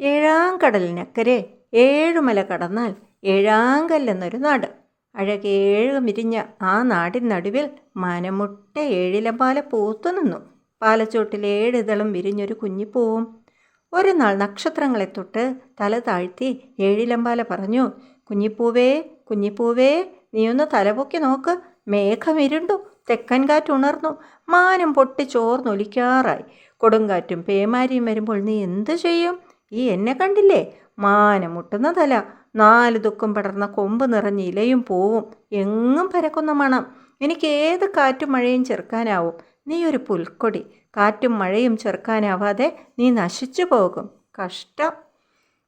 ഏഴാം കടലിനക്കരെ ഏഴുമല കടന്നാൽ ഏഴാങ്കല്ലെന്നൊരു നാട്. അഴകേഴ് മിരിഞ്ഞ ആ നാടിൻ നടുവിൽ മനമുട്ട ഏഴിലമ്പാല പൂത്തു നിന്നു. പാലച്ചോട്ടിൽ ഏഴിതളും വിരിഞ്ഞൊരു കുഞ്ഞിപ്പൂവും ഒരു നാൾ നക്ഷത്രങ്ങളെ തൊട്ട് തല താഴ്ത്തി ഏഴിലമ്പാല പറഞ്ഞു കുഞ്ഞിപ്പൂവേ കുഞ്ഞിപ്പൂവേ നീയൊന്ന് തലപൊക്കി നോക്ക്. മേഘമിരുണ്ടു തെക്കൻ കാറ്റുണർന്നു മാനം പൊട്ടി ചോർന്നൊലിക്കാറായി. കൊടുങ്കാറ്റും പേമാരിയും വരുമ്പോൾ നീ എന്തു ചെയ്യും? ഈ എന്നെ കണ്ടില്ലേ? മാനം മുട്ടുന്ന തല നാല് ദുഃഖം പടർന്ന കൊമ്പ് നിറഞ്ഞ ഇലയും പൂവും. എങ്ങും പരക്കുന്ന മണം. എനിക്ക് ഏത് കാറ്റും മഴയും ചെറുക്കാനാവും. നീ ഒരു പുൽക്കൊടി. കാറ്റും മഴയും ചെറുക്കാനാവാതെ നീ നശിച്ചു പോകും. കഷ്ടം.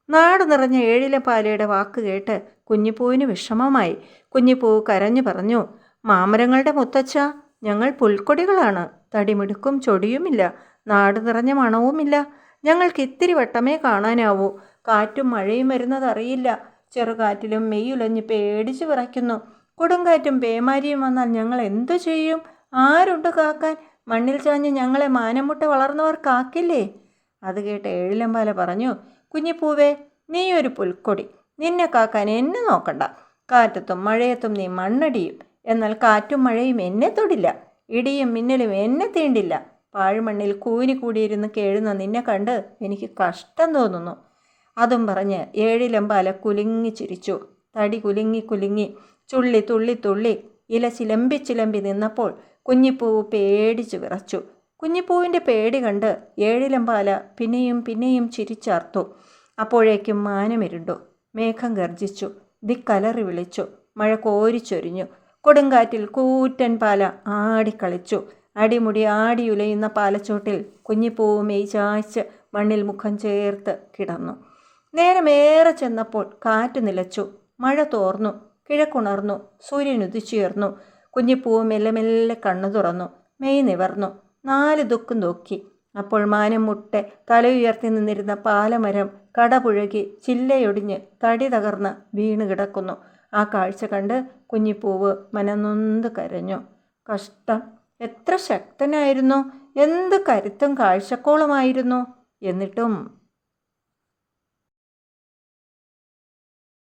നാട് നിറഞ്ഞ ഏഴിലെ പാലയുടെ വാക്ക് കേട്ട് കുഞ്ഞിപ്പൂവിന് വിഷമമായി. കുഞ്ഞിപ്പൂ കരഞ്ഞു പറഞ്ഞു മാമരങ്ങളുടെ മുത്തച്ഛ ഞങ്ങൾ പുൽക്കൊടികളാണ്. തടിമിടുക്കും ചൊടിയുമില്ല. നാട് നിറഞ്ഞ മണവുമില്ല. ഞങ്ങൾക്ക് ഇത്തിരി വട്ടമേ കാണാനാവൂ. കാറ്റും മഴയും വരുന്നതറിയില്ല ചെറുകാറ്റിലും മെയ്യുലഞ്ഞ് പേടിച്ച് വിറയ്ക്കുന്നു. കൊടുങ്കാറ്റും പേമാരിയും വന്നാൽ ഞങ്ങൾ എന്തു ചെയ്യും? ആരുണ്ട് കാക്കാൻ? മണ്ണിൽ ചാഞ്ഞ് ഞങ്ങളെ മാനമുട്ട വളർന്നവർ കാക്കില്ലേ? അത് കേട്ട് ഏഴിലമ്പാല പറഞ്ഞു കുഞ്ഞിപ്പൂവേ നീ ഒരു പുൽക്കൊടി. നിന്നെ കാക്കാൻ എന്നെ നോക്കണ്ട. കാറ്റത്തും മഴയത്തും നീ മണ്ണടിയും. എന്നാൽ കാറ്റും മഴയും എന്നെ തൊടില്ല. ഇടിയും മിന്നലും എന്നെ തീണ്ടില്ല. പാഴ്മണ്ണിൽ കൂനി കൂടിയിരുന്ന് കേഴുന്ന നിന്നെ കണ്ട് എനിക്ക് കഷ്ടം തോന്നുന്നു. അതും പറഞ്ഞ് ഏഴിലമ്പാല കുലുങ്ങി ചിരിച്ചു. തടി കുലുങ്ങി കുലുങ്ങി ചുള്ളി തുള്ളി തുള്ളി ഇല ചിലമ്പി ചിലമ്പി നിന്നപ്പോൾ കുഞ്ഞിപ്പൂവ് പേടിച്ച് വിറച്ചു. കുഞ്ഞിപ്പൂവിന്റെ പേടി കണ്ട് ഏഴിലമ്പാല പിന്നെയും പിന്നെയും ചിരിച്ചാർത്തു അപ്പോഴേക്കും മാനമിരുണ്ടു. മേഘം ഗർജിച്ചു. ദിക്കലറി വിളിച്ചു. മഴ കോരിച്ചൊരിഞ്ഞു. കൊടുങ്കാറ്റിൽ കൂറ്റൻ പാല ആടിക്കളിച്ചു. അടിമുടി ആടിയുലയുന്ന പാലച്ചോട്ടിൽ കുഞ്ഞിപ്പൂവ് മെയ്ചായ്ച്ച് മണ്ണിൽ മുഖം ചേർത്ത് കിടന്നു. നേരമേറെ ചെന്നപ്പോൾ കാറ്റ് നിലച്ചു. മഴ തോർന്നു. കിഴക്കുണർന്നു. സൂര്യൻ ഉദിച്ചുയർന്നു. കുഞ്ഞിപ്പൂവ് മെല്ലെ മെല്ലെ കണ്ണു തുറന്നു. മെയ് നിവർന്നു. നാല് ദുഃഖം നോക്കി. അപ്പോൾ മാനം മുട്ടെ തലയുയർത്തി നിന്നിരുന്ന പാലമരം കടപുഴകി ചില്ലയൊടിഞ്ഞ് തടി തകർന്ന് വീണ് കിടക്കുന്നു. ആ കാഴ്ച കണ്ട് കുഞ്ഞിപ്പൂവ് മനനൊന്ത് കരഞ്ഞു. കഷ്ടം. എത്ര ശക്തനായിരുന്നു? എന്ത് കരുത്തും കാഴ്ചക്കോളമായിരുന്നു? എന്നിട്ടും